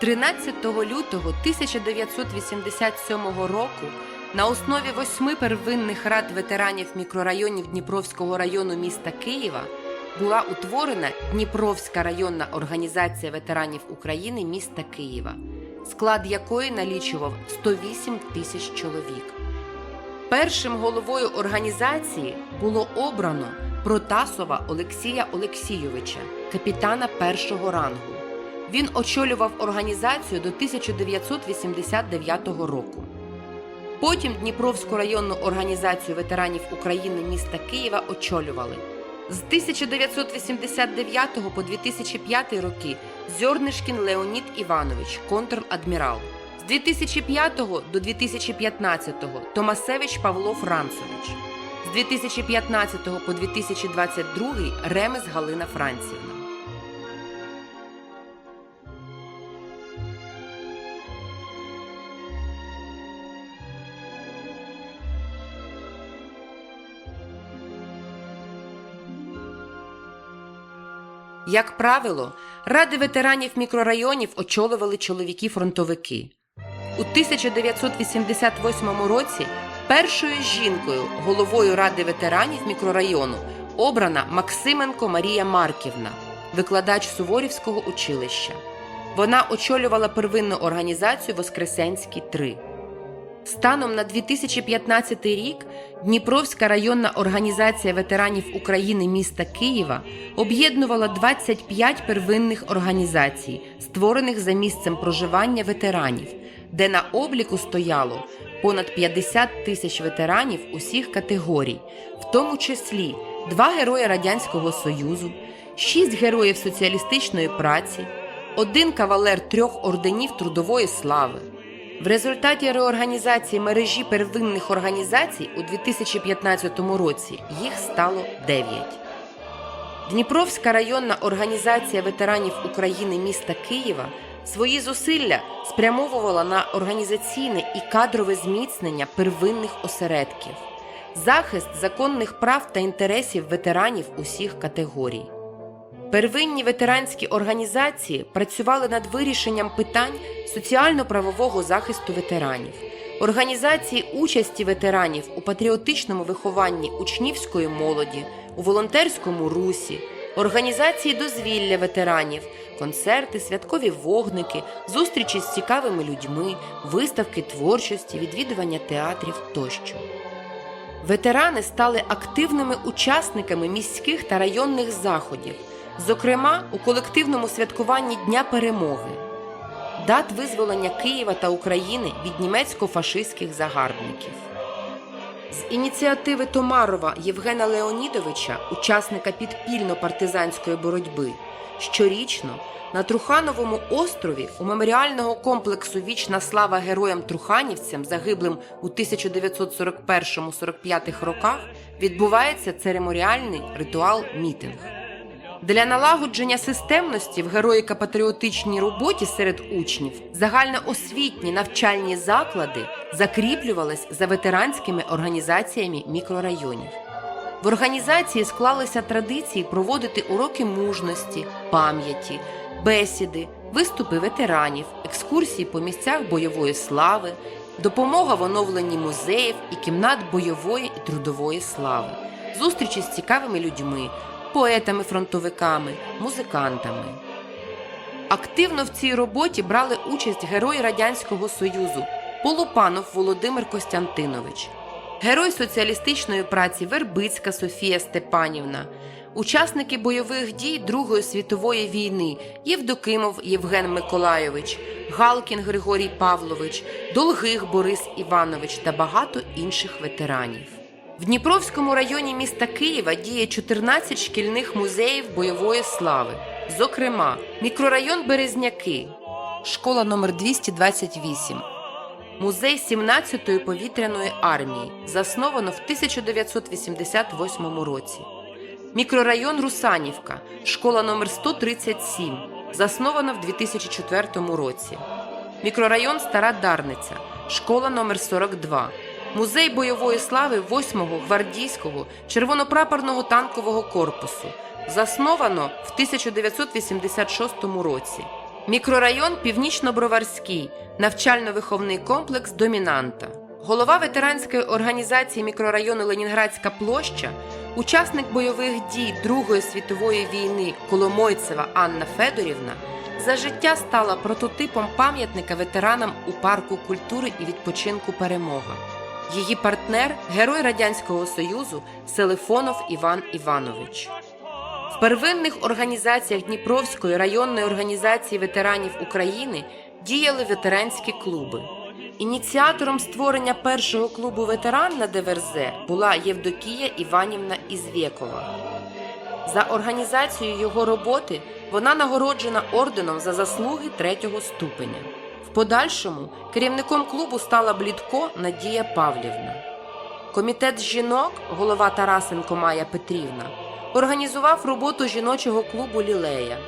13 лютого 1987 року на основі восьми первинних рад ветеранів мікрорайонів Дніпровського району міста Києва була утворена Дніпровська районна організація ветеранів України міста Києва, склад якої налічував 108 тисяч чоловік. Першим головою організації було обрано Протасова Олексія Олексійовича, капітана першого рангу. Він очолював організацію до 1989 року. Потім Дніпровську районну організацію ветеранів України міста Києва очолювали з 1989 по 2005 роки Зьорнишкін Леонід Іванович, контр-адмірал. З 2005 до 2015 Томасевич Павло Францевич. З 2015 по 2022 Ремес Галина Францівна. Як правило, ради ветеранів мікрорайонів очолювали чоловіки-фронтовики. У 1988 році першою жінкою головою ради ветеранів мікрорайону обрана Максименко Марія Марківна, викладач Суворівського училища. Вона очолювала первинну організацію Воскресенський 3. Станом на 2015 рік Дніпровська районна організація ветеранів України міста Києва об'єднувала 25 первинних організацій, створених за місцем проживання ветеранів, де на обліку стояло понад 50 тисяч ветеранів усіх категорій, в тому числі два герої Радянського Союзу, шість героїв соціалістичної праці, один кавалер трьох орденів Трудової слави. В результаті реорганізації мережі первинних організацій у 2015 році їх стало 9. Дніпровська районна організація ветеранів України міста Києва свої зусилля спрямовувала на організаційне і кадрове зміцнення первинних осередків, захист законних прав та інтересів ветеранів усіх категорій. Первинні ветеранські організації працювали над вирішенням питань соціально-правового захисту ветеранів, організації участі ветеранів у патріотичному вихованні учнівської молоді, у волонтерському русі, організації дозвілля ветеранів, концерти, святкові вогники, зустрічі з цікавими людьми, виставки творчості, відвідування театрів тощо. Ветерани стали активними учасниками міських та районних заходів, зокрема у колективному святкуванні Дня Перемоги, дат визволення Києва та України від німецько-фашистських загарбників. З ініціативи Томарова Євгена Леонідовича, учасника підпільно-партизанської боротьби, щорічно на Трухановому острові у меморіального комплексу Вічна слава героям Труханівцям, загиблим у 1941-45 роках, відбувається цереморіальний ритуал мітинг. Для налагодження системності в героїко-патріотичній роботі серед учнів загальноосвітні навчальні заклади закріплювались за ветеранськими організаціями мікрорайонів. В організації склалися традиції проводити уроки мужності, пам'яті, бесіди, виступи ветеранів, екскурсії по місцях бойової слави, допомога в оновленні музеїв і кімнат бойової і трудової слави, зустрічі з цікавими людьми, поетами-фронтовиками, музикантами. Активно в цій роботі брали участь герої Радянського Союзу Полупанов Володимир Костянтинович, герой соціалістичної праці Вербицька Софія Степанівна, учасники бойових дій Другої світової війни Євдокимов Євген Миколайович, Галкін Григорій Павлович, Долгих Борис Іванович та багато інших ветеранів. В Дніпровському районі міста Києва діє 14 шкільних музеїв бойової слави. Зокрема, мікрорайон Березняки, школа номер 228, музей 17-ї повітряної армії, засновано в 1988 році. Мікрорайон Русанівка, школа номер 137, заснована в 2004 році. Мікрорайон Стара Дарниця, школа номер 42, музей бойової слави 8-го гвардійського червонопрапорного танкового корпусу, засновано в 1986 році. Мікрорайон Північно-Броварський, навчально-виховний комплекс Домінанта. Голова ветеранської організації мікрорайону Ленінградська площа, учасник бойових дій Другої світової війни Коломойцева Анна Федорівна за життя стала прототипом пам'ятника ветеранам у парку культури і відпочинку Перемога. Її партнер, герой Радянського Союзу Селифонов Іван Іванович. В первинних організаціях Дніпровської районної організації ветеранів України діяли ветеранські клуби. Ініціатором створення першого клубу ветеран на ДВРЗ була Євдокія Іванівна Ізвєкова. За організацією його роботи вона нагороджена орденом за заслуги третього ступеня. Подальшому керівником клубу стала Блідко Надія Павлівна. Комітет жінок, голова Тарасенко Майя Петрівна, організував роботу жіночого клубу Лілея.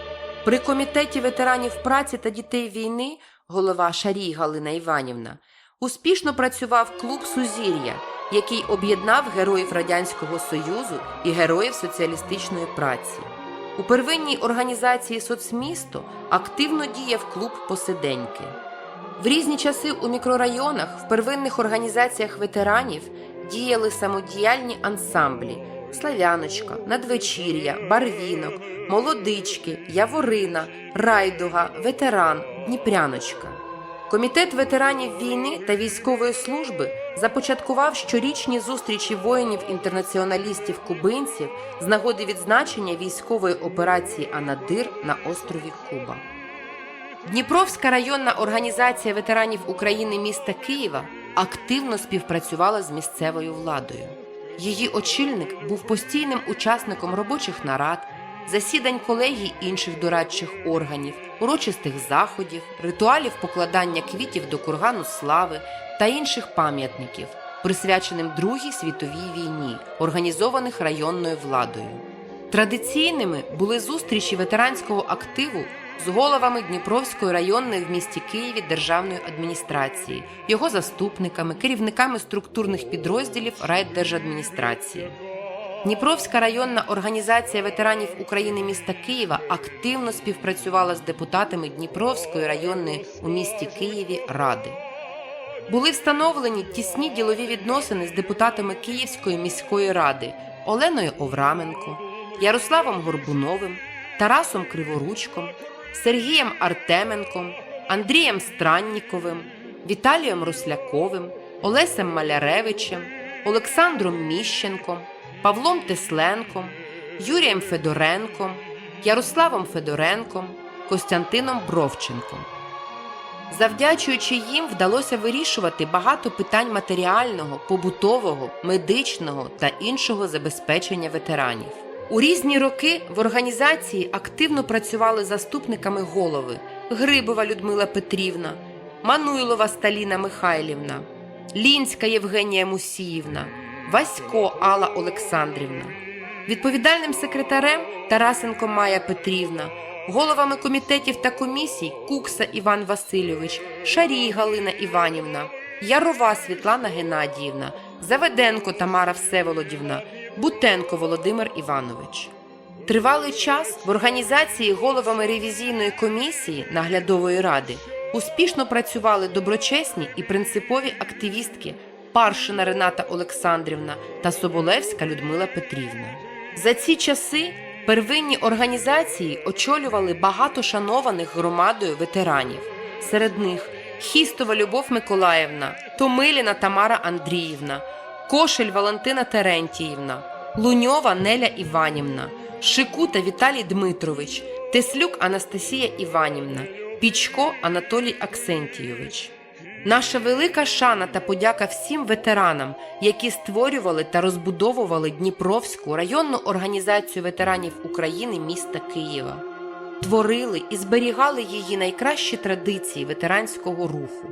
При комітеті ветеранів праці та дітей війни, голова Шарій Галина Іванівна, успішно працював клуб Сузір'я, який об'єднав героїв Радянського Союзу і героїв соціалістичної праці. У первинній організації соцмісто активно діяв клуб Посиденьки. В різні часи у мікрорайонах в первинних організаціях ветеранів діяли самодіяльні ансамблі Славяночка, Надвечір'я, Барвінок, Молодички, Яворина, Райдуга, Ветеран, Дніпряночка. Комітет ветеранів війни та військової служби започаткував щорічні зустрічі воїнів-інтернаціоналістів кубинців з нагоди відзначення військової операції Анадир на острові Куба. Дніпровська районна організація ветеранів України міста Києва активно співпрацювала з місцевою владою. Її очільник був постійним учасником робочих нарад, засідань колегій інших дорадчих органів, урочистих заходів, ритуалів покладання квітів до кургану слави та інших пам'ятників, присвяченим Другій світовій війні, організованих районною владою. Традиційними були зустрічі ветеранського активу з головами Дніпровської районної в місті Києві державної адміністрації, його заступниками, керівниками структурних підрозділів райдержадміністрації. Дніпровська районна організація ветеранів України міста Києва активно співпрацювала з депутатами Дніпровської районної у місті Києві ради. Були встановлені тісні ділові відносини з депутатами Київської міської ради Оленою Овраменко, Ярославом Горбуновим, Тарасом Криворучком, Сергієм Артеменком, Андрієм Странніковим, Віталієм Русляковим, Олесем Маляревичем, Олександром Міщенком, Павлом Тесленком, Юрієм Федоренком, Ярославом Федоренком, Костянтином Бровченком. Завдячуючи їм, вдалося вирішувати багато питань матеріального, побутового, медичного та іншого забезпечення ветеранів. У різні роки в організації активно працювали заступниками голови Грибова Людмила Петрівна, Мануйлова Сталіна Михайлівна, Лінська Євгенія Мусіївна, Васько Алла Олександрівна. Відповідальним секретарем Тарасенко Майя Петрівна, головами комітетів та комісій Кукса Іван Васильович, Шарій Галина Іванівна, Ярова Світлана Геннадіївна, Заведенко Тамара Всеволодівна, Бутенко Володимир Іванович. Тривалий час в організації головами ревізійної комісії наглядової ради успішно працювали доброчесні і принципові активістки Паршина Рената Олександрівна та Соболевська Людмила Петрівна. За ці часи первинні організації очолювали багато шанованих громадою ветеранів. Серед них Хістова Любов Миколаївна, Томиліна Тамара Андріївна, Кошель Валентина Терентіївна, Луньова Неля Іванівна, Шикута Віталій Дмитрович, Теслюк Анастасія Іванівна, Пічко Анатолій Аксентійович. Наша велика шана та подяка всім ветеранам, які створювали та розбудовували Дніпровську районну організацію ветеранів України міста Києва, творили і зберігали її найкращі традиції ветеранського руху.